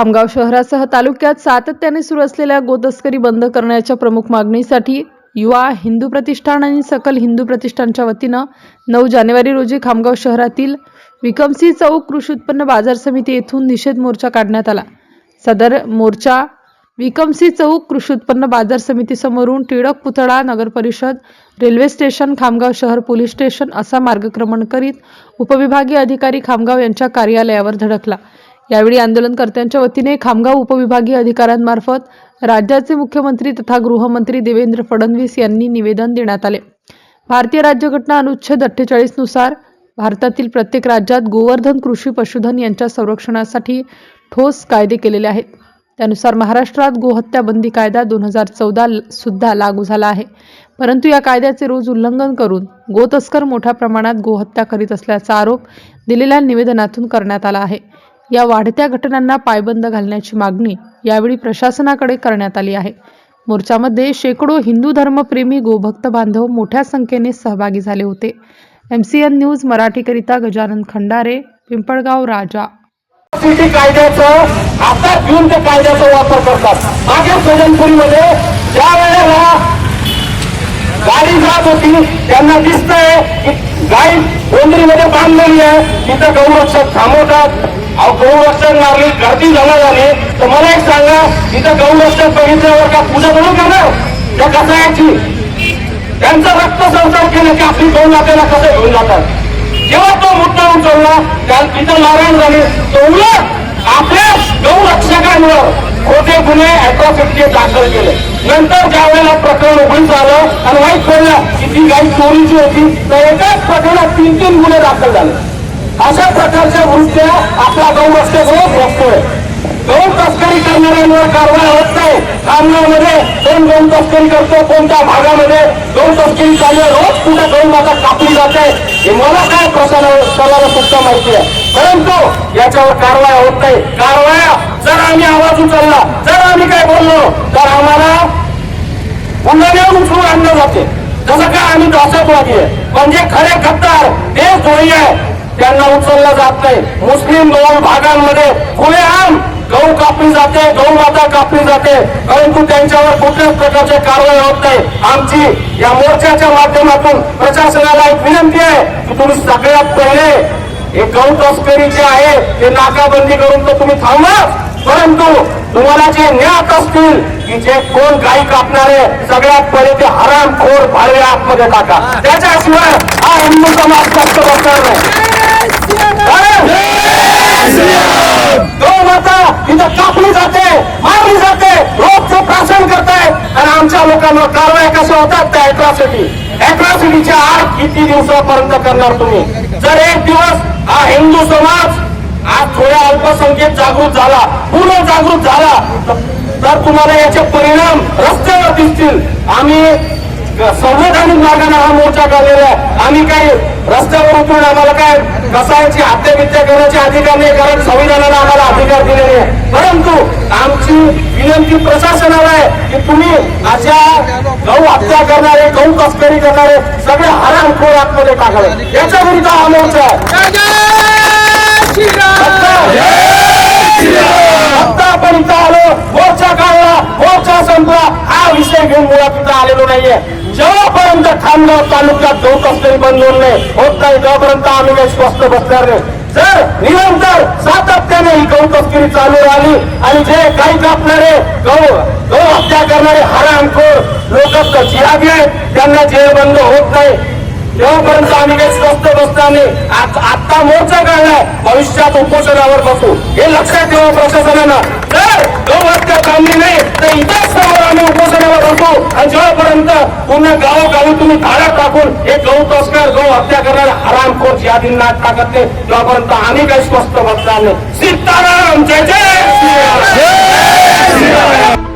खामगाव शहरासह तालुक्यात सातत्याने सुरू असलेल्या गोतस्करी बंद करण्याच्या प्रमुख मागणीसाठी युवा हिंदू प्रतिष्ठान आणि सकल हिंदू प्रतिष्ठानच्या वतीनं नऊ जानेवारी रोजी खामगाव शहरातील विकमसी चौक कृषी उत्पन्न बाजार समिती येथून निषेध मोर्चा काढण्यात आला. सदर मोर्चा विकमसी चौक कृषी उत्पन्न बाजार समितीसमोरून टिळक पुतळा नगर परिषद रेल्वे स्टेशन खामगाव शहर पोलीस स्टेशन असा मार्गक्रमण करीत उपविभागीय अधिकारी खामगाव यांच्या कार्यालयावर धडकला. यावेळी आंदोलनकर्त्यांच्या वतीने खामगाव उपविभागीय अधिकाऱ्यांमार्फत राज्याचे मुख्यमंत्री तथा गृहमंत्री देवेंद्र फडणवीस यांनी निवेदन देण्यात आले. भारतीय राज्यघटना अनुच्छेद अठ्ठेचाळीसनुसार भारतातील प्रत्येक राज्यात गोवर्धन कृषी पशुधन यांच्या संरक्षणासाठी ठोस कायदे केलेले आहेत. त्यानुसार महाराष्ट्रात गोहत्या बंदी कायदा दोन हजार चौदा सुद्धा लागू झाला आहे. परंतु या कायद्याचे रोज उल्लंघन करून गोतस्कर मोठ्या प्रमाणात गोहत्या करीत असल्याचा आरोप दिलेल्या निवेदनातून करण्यात आला आहे. या वाढत्या घटनांना पायबंद घालण्याची मागणी यावेळी प्रशासनाकडे करण्यात आली आहे. मोर्चामध्ये शेकडो हिंदू धर्मप्रेमी गोभक्त बांधव मोठ्या संख्येने सहभागी झाले होते. एम सी एन न्यूज मराठीकरिता गजानन खंडारे पिंपळगाव राजा. कायद्याचं आता घेऊन ते कायद्याचा वापर करतात. मागे सोजनपुरीमध्ये ज्या वेळेला गाडी जात होती त्यांना दिसतंय की गाई गोंधळीमध्ये बांधलेली आहे. तिथं गौरक्षक थांबवतात. अहो गौरक्षक मारली गर्दी जमा झाली. तर मला एक सांगा इथं गौरक्षण बघितल्यावर का पूजा म्हणून करणार? त्या कसायाची? त्यांचा रक्त संसार केला की आपली गौ नात्याला कसं घेऊन जातात? जेव्हा तो मुद्दा उचलला त्या तिथं नारायण झाले. तो उलट आपल्या गौरक्षकांवर खोटे गुन्हे अॅट्रॉसिटी दाखल केले. नंतर ज्या वेळेला प्रकरण उघडीच आलं आणि वाईट पडलं की ती गाई चोरीची होती तर एकाच प्रकरणात तीन तीन गुन्हे दाखल झाले. अशा प्रकारच्या वृत्त्या आपला गौरक्षक रोज बघतोय. गौ तस्करी करणाऱ्यांवर कारवाई होत नाही. सामन्यामध्ये कोण गौ तस्करी करतो कोणत्या भागामध्ये? गौ तस्करी चालू आहे. रोज कुठे गौ माता कापली जाते हे मला काय प्रशासनाला सुद्धा माहिती आहे. परंतु याच्यावर कारवाया होत नाही. कारवाया जर आम्ही आवाज उचलला जर आम्ही काय बोललो तर आम्हाला पुन्हा उचलून आणलं जाते. जसं काय आम्ही दहशतवादी आहे. पण जे खरे गद्दार देशद्रोही आहे. त्यांना उचललं जात नाही. मुस्लिम दोन भागांमध्ये खुलेआम गहू कापली जाते गहू माता कापली जाते. परंतु त्यांच्यावर कुठल्याच प्रकारची कारवाई होत नाही. आमची या मोर्चाच्या माध्यमातून प्रशासनाला एक विनंती आहे की तुम्ही सगळ्यात पहिले हे गहू तस्करी जे आहे ते नाकाबंदी करून तर तुम्ही थांबा. परंतु तुम्हाला जे ज्ञात असतील की जे कोण गाई कापणारे सगळ्यात पहिले ते हरामखोर भाडवे आतमध्ये टाका. त्याच्याशिवाय हा हिंदू समाज कष्ट बसणार नाही. कापली जाते मारली जाते रोजचं प्राशन करतायत आणि आमच्या लोकांना कारवाई कशा होतात त्या अॅट्रॉसिटी अॅट्रॉसिटीच्या आठ किती दिवसापर्यंत करणार तुम्ही? जर एक दिवस हा हिंदू समाज आज थोड्या अल्पसंख्येत जागृत झाला पूर्ण जागृत झाला तर तुम्हाला याचे परिणाम रस्त्यावर दिसतील. आम्ही संवैधानिक मार्गाने हा मोर्चा काढलेला आहे. आम्ही काही रस्त्यावर उतरून आम्हाला काय कसायची हत्या बित्या करण्याचे अधिकार नाही कारण संविधानाने आम्हाला अधिकार दिलेले आहे. परंतु आमची विनंती प्रशासनाला आहे की तुम्ही अशा गहू हत्या करणारे गहू तस्करी करणारे सगळे हरामखोर आतमध्ये टाकावे. याच्या विरुद्ध हा मोर्चा आहे आपण इथं आलो मोर्चा काढला मोर्चा संपला हा विषय घेऊन मुळात आलेलो नाहीये. जोपर्यंत खामगाव तालुक्यात धोक तस्करी बंद होत नाही होत नाही तेव्हापर्यंत आम्ही काही स्वस्त बसणार नाही. जर निरंतर सातत्याने ही गहू तस्करी चालू राहिली आणि जे काही कापणारे गहू गहू हत्या करणारे हरामखोर लोक जिहाबी आहेत त्यांना जेलबंद होत नाही. तेव्हापर्यंत आम्ही काही स्वस्त बसणार नाही आत- आत्ता मोर्चा काढलाय भविष्यात उपोषणावर बसू. हे लक्षात ठेवा प्रशासनानं. जर गौ हत्या थांबली नाही तर इतर समोर आम्ही उपोषणावर बसू आणि जेव्हापर्यंत पुन्हा गावोगावी तुम्ही धाडा टाकून हे गहू तस्कर गहू हत्या करणारे हरामखोर जिहादींना टाकत. नाही तेव्हापर्यंत आम्ही काही स्वस्त बसणार नाही. सीताराम जय जय श्रीराम.